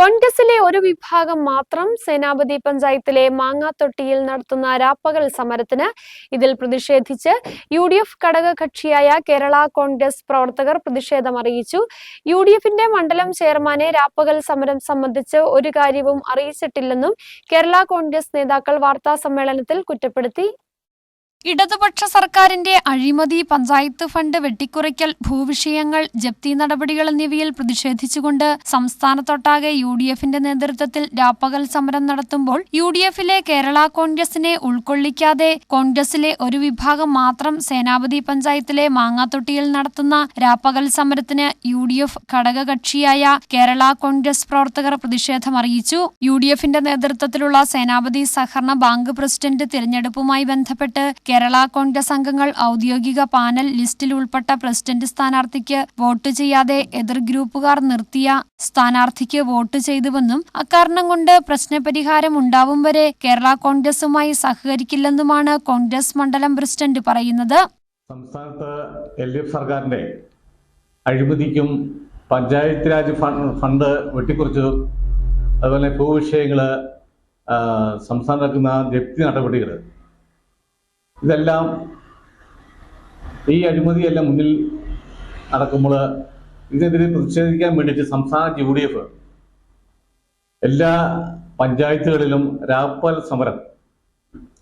കോൺഗ്രസിലെ ഒരു വിഭാഗം മാത്രം സേനാപതി പഞ്ചായത്തിലെ മാങ്ങാത്തൊട്ടിയിൽ നടത്തുന്ന രാപ്പകൽ സമരത്തിന് ഇതിൽ പ്രതിഷേധിച്ച് യു ഡി എഫ് ഘടകകക്ഷിയായ കേരള കോൺഗ്രസ് പ്രവർത്തകർ പ്രതിഷേധം അറിയിച്ചു യു ഡി എഫിന്റെ മണ്ഡലം ചെയർമാനെ രാപ്പകൽ സമരം സംബന്ധിച്ച് ഒരു കാര്യവും അറിയിച്ചിട്ടില്ലെന്നും കേരള കോൺഗ്രസ് നേതാക്കൾ വാർത്താ സമ്മേളനത്തിൽ കുറ്റപ്പെടുത്തി. ഇടതുപക്ഷ സർക്കാരിന്റെ അഴിമതി പഞ്ചായത്ത് ഫണ്ട് വെട്ടിക്കുറയ്ക്കൽ ഭൂവിഷയങ്ങൾ ജപ്തി നടപടികൾ എന്നിവയിൽ പ്രതിഷേധിച്ചുകൊണ്ട് സംസ്ഥാനത്തൊട്ടാകെ യു ഡി എഫിന്റെ നേതൃത്വത്തിൽ രാപ്പകൽ സമരം നടത്തുമ്പോൾ യു ഡി എഫിലെ കേരള കോൺഗ്രസിനെ ഉൾക്കൊള്ളിക്കാതെ കോൺഗ്രസിലെ ഒരു വിഭാഗം മാത്രം സേനാപതി പഞ്ചായത്തിലെ മാങ്ങാത്തൊട്ടിയിൽ നടത്തുന്ന രാപ്പകൽ സമരത്തിന് യു ഡി എഫ് ഘടകകക്ഷിയായ കേരള കോൺഗ്രസ് പ്രവർത്തകർ പ്രതിഷേധമറിയിച്ചു. യു ഡി എഫിന്റെ നേതൃത്വത്തിലുള്ള സേനാപതി സഹകരണ ബാങ്ക് പ്രസിഡന്റ് തിരഞ്ഞെടുപ്പുമായി ബന്ധപ്പെട്ട് കേരള കോൺഗ്രസ് അംഗങ്ങൾ ഔദ്യോഗിക പാനൽ ലിസ്റ്റിൽ ഉൾപ്പെട്ട പ്രസിഡന്റ് സ്ഥാനാർത്ഥിക്ക് വോട്ട് ചെയ്യാതെ എതിർ ഗ്രൂപ്പുകാർ നിർത്തിയ സ്ഥാനാർത്ഥിക്ക് വോട്ട് ചെയ്തുവെന്നും അക്കാരണം കൊണ്ട് പ്രശ്നപരിഹാരം ഉണ്ടാവും വരെ കേരള കോൺഗ്രസുമായി സഹകരിക്കില്ലെന്നുമാണ് കോൺഗ്രസ് മണ്ഡലം പ്രസിഡന്റ് പറയുന്നത്. സംസ്ഥാനത്ത് എൽ ഡി എഫ് സർക്കാരിന്റെ അഴിമതിക്കും പഞ്ചായത്ത് രാജ് ഫണ്ട് വെട്ടിക്കുറച്ചതും അതുപോലെ ഭൂവിഷയങ്ങൾ സംസ്ഥാനം നടക്കുന്ന ജപ്തി നടപടികൾ ഇതെല്ലാം ഈ അഴിമതിയെല്ലാം മുന്നിൽ നടക്കുമ്പോൾ ഇതിനെതിരെ പ്രതിഷേധിക്കാൻ വേണ്ടിയിട്ട് സംസ്ഥാന യു ഡി എഫ് എല്ലാ പഞ്ചായത്തുകളിലും രാപ്പൽ സമരം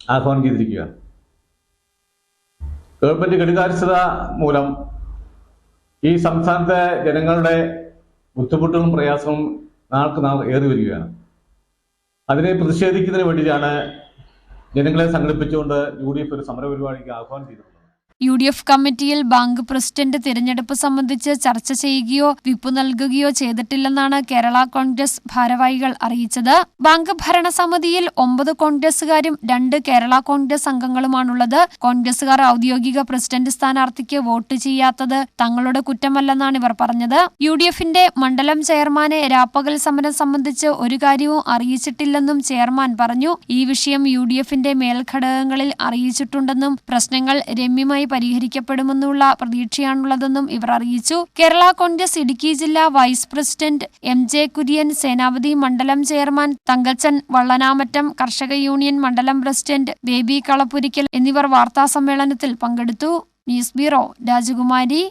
ആഹ്വാനം ചെയ്തിരിക്കുകയാണ് ഗവൺമെന്റ് ഘടികാരിസ്ഥത മൂലം ഈ സംസ്ഥാനത്തെ ജനങ്ങളുടെ ബുദ്ധിമുട്ടുകളും പ്രയാസവും നാൾക്ക് നാൾ ഏറി വരികയാണ് അതിനെ പ്രതിഷേധിക്കുന്നതിന് വേണ്ടിയിട്ടാണ് ജനങ്ങളെ സംഘടിപ്പിച്ചുകൊണ്ട് യു ഡി എഫ് ഒരു സമരപരിപാടിക്ക് ആഹ്വാനം ചെയ്തിട്ടുള്ളത് യു ഡി എഫ് കമ്മിറ്റിയിൽ ബാങ്ക് പ്രസിഡന്റ് തിരഞ്ഞെടുപ്പ് സംബന്ധിച്ച് ചർച്ച ചെയ്യുകയോ വിപ്പ് നൽകുകയോ ചെയ്തിട്ടില്ലെന്നാണ് കേരള കോൺഗ്രസ് ഭാരവാഹികൾ അറിയിച്ചത്. ബാങ്ക് ഭരണസമിതിയിൽ ഒമ്പത് കോൺഗ്രസുകാരും രണ്ട് കേരള കോൺഗ്രസ് അംഗങ്ങളുമാണുള്ളത്. കോൺഗ്രസുകാർ ഔദ്യോഗിക പ്രസിഡന്റ് സ്ഥാനാർത്ഥിക്ക് വോട്ട് ചെയ്യാത്തത് തങ്ങളുടെ കുറ്റമല്ലെന്നാണ് ഇവർ പറഞ്ഞത്. യു ഡി എഫിന്റെ മണ്ഡലം ചെയർമാനെ രാപ്പകൽ സമരം സംബന്ധിച്ച് ഒരു കാര്യവും അറിയിച്ചിട്ടില്ലെന്നും ചെയർമാൻ പറഞ്ഞു. ഈ വിഷയം യു ഡി എഫിന്റെ മേൽഘടകങ്ങളിൽ അറിയിച്ചിട്ടുണ്ടെന്നും പ്രശ്നങ്ങൾ രമ്യമായി പരിഹരിക്കപ്പെടുമെന്നുള്ള പ്രതീക്ഷയാണുള്ളതെന്നും ഇവർ അറിയിച്ചു. കേരള കോൺഗ്രസ് ഇടുക്കി ജില്ലാ vice president M J Kurian Senapathy മണ്ഡലം ചെയർമാൻ തങ്കച്ചൻ വള്ളനാമറ്റം കർഷക യൂണിയൻ മണ്ഡലം പ്രസിഡന്റ് ബേബി കളപ്പുരിക്കൽ എന്നിവർ വാർത്താസമ്മേളനത്തിൽ പങ്കെടുത്തു. ന്യൂസ് ബ്യൂറോ രാജകുമാരി.